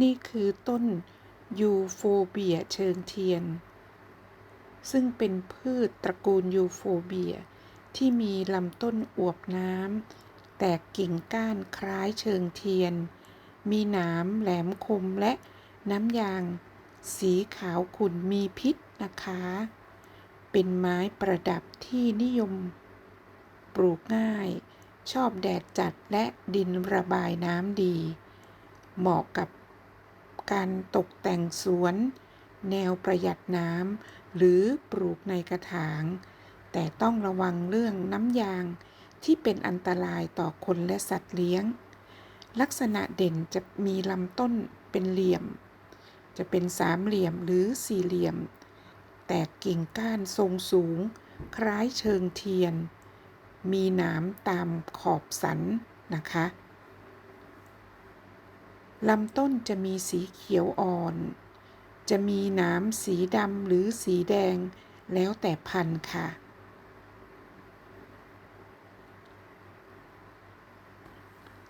นี่คือต้นยูโฟเบียเชิงเทียน ซึ่งเป็นพืชตระกูลยูโฟเบีย ที่มีลำต้นอวบน้ำ แตกกิ่งก้านคล้ายเชิงเทียน มีหนามแหลมคมและน้ำยาง สีขาวขุ่นมีพิษนะคะ เป็นไม้ประดับที่นิยม ปลูกง่าย ชอบแดดจัดและดินระบายน้ำดี เหมาะกับ การตกแต่งสวน แนวประหยัดน้ำหรือปลูกในกระถาง แต่ต้องระวังเรื่องน้ำยางที่เป็นอันตรายต่อคนและสัตว์เลี้ยง ลักษณะเด่นจะมีลำต้นเป็นเหลี่ยม จะเป็นสามเหลี่ยมหรือสี่เหลี่ยม แตกกิ่งก้านทรงสูง คล้ายเชิงเทียน มีหนามตามขอบสันนะคะ ลำต้นจะมีสีเขียวอ่อน จะมีหนามสีดำหรือสีแดงแล้วแต่พันธุ์ค่ะ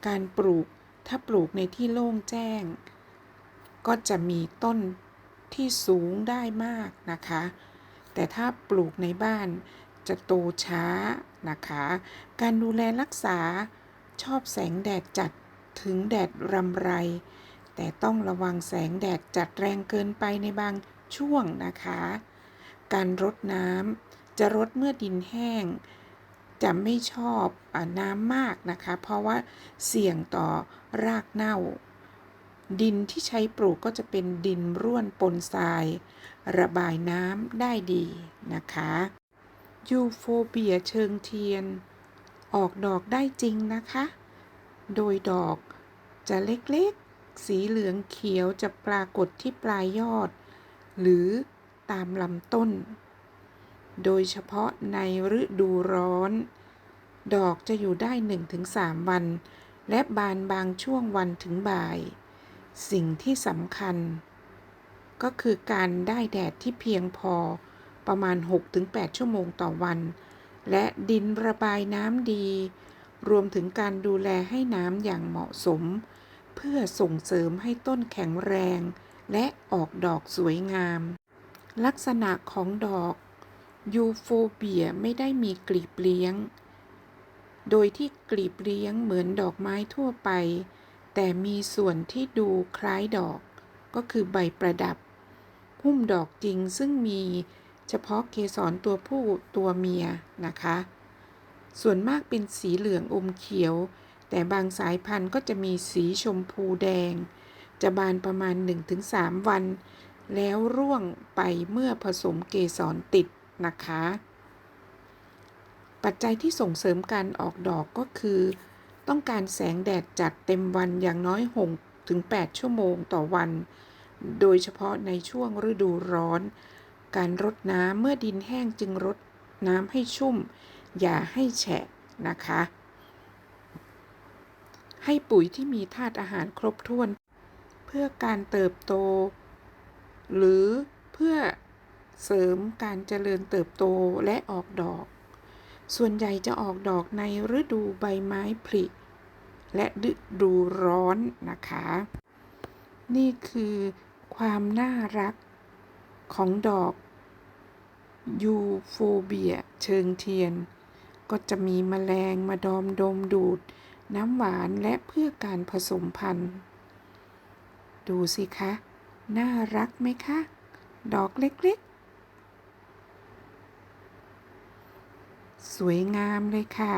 การปลูกถ้าปลูกในที่โล่งแจ้ง ก็จะมีต้นที่สูงได้มากนะคะ แต่ถ้าปลูกในบ้านจะโตช้านะคะ การดูแลรักษาชอบแสงแดดจัด ถึงแดดรำไร แต่ต้องระวังแสงแดดจัดแรงเกินไปในบางช่วงนะคะ การรดน้ำจะรดเมื่อดินแห้ง จะไม่ชอบอน้ำมากนะคะ เพราะว่าเสี่ยงต่อรากเน่า ดินที่ใช้ปลูกก็จะเป็นดินร่วนปนทราย ระบายน้ำได้ดีนะคะยูโฟเบียเชิงเทียน ออกดอกได้จริงนะคะ โดยดอกจะเล็กๆ สีเหลืองเขียวจะปรากฏที่ปลายยอด หรือตามลำต้น โดยเฉพาะในฤดูร้อน ดอกจะอยู่ได้ 1-3 วัน และบานบางช่วงวันถึงบ่าย สิ่งที่สำคัญ ก็คือการได้แดดที่เพียงพอประมาณ 6-8 ชั่วโมงต่อวัน และดินระบายน้ำดี รวมถึงการดูแลให้น้ำอย่างเหมาะสม เพื่อส่งเสริมให้ต้นแข็งแรง และออกดอกสวยงาม ลักษณะของดอกยูโฟเบียไม่ได้มีกลีบเลี้ยง โดยที่กลีบเลี้ยงเหมือนดอกไม้ทั่วไป แต่มีส่วนที่ดูคล้ายดอก ก็คือใบประดับ หุ้มดอกจริงซึ่งมีเฉพาะเกสรตัวผู้ตัวเมียนะคะ ส่วนมากเป็นสีเหลืองอมเขียว แต่บางสายพันธุ์ก็จะมีสีชมพูแดง จะบานประมาณ 1-3 วัน แล้วร่วงไปเมื่อผสมเกสรติดนะคะ ปัจจัยที่ส่งเสริมการออกดอกก็คือ ต้องการแสงแดดจัดเต็มวันอย่างน้อย 6 ถึง 8 ชั่วโมงต่อวัน โดยเฉพาะในช่วงฤดูร้อน การรดน้ำเมื่อดินแห้งจึงรดน้ำให้ชุ่ม อย่าให้แฉะนะคะ ให้ปุ๋ยที่มีธาตุอาหารครบถ้วน เพื่อการเติบโต หรือเพื่อเสริมการเจริญเติบโตและออกดอก ส่วนใหญ่จะออกดอกในฤดูใบไม้ผลิและฤดูร้อนนะคะ นี่คือความน่ารักของดอกยูโฟเบียเชิงเทียน ก็จะมีแมลงมาดอมดมดูด น้ำหวานและเพื่อการผสมพันธุ์ ดูสิคะ น่ารักไหมคะ ดอกเล็กๆ สวยงามเลยค่ะ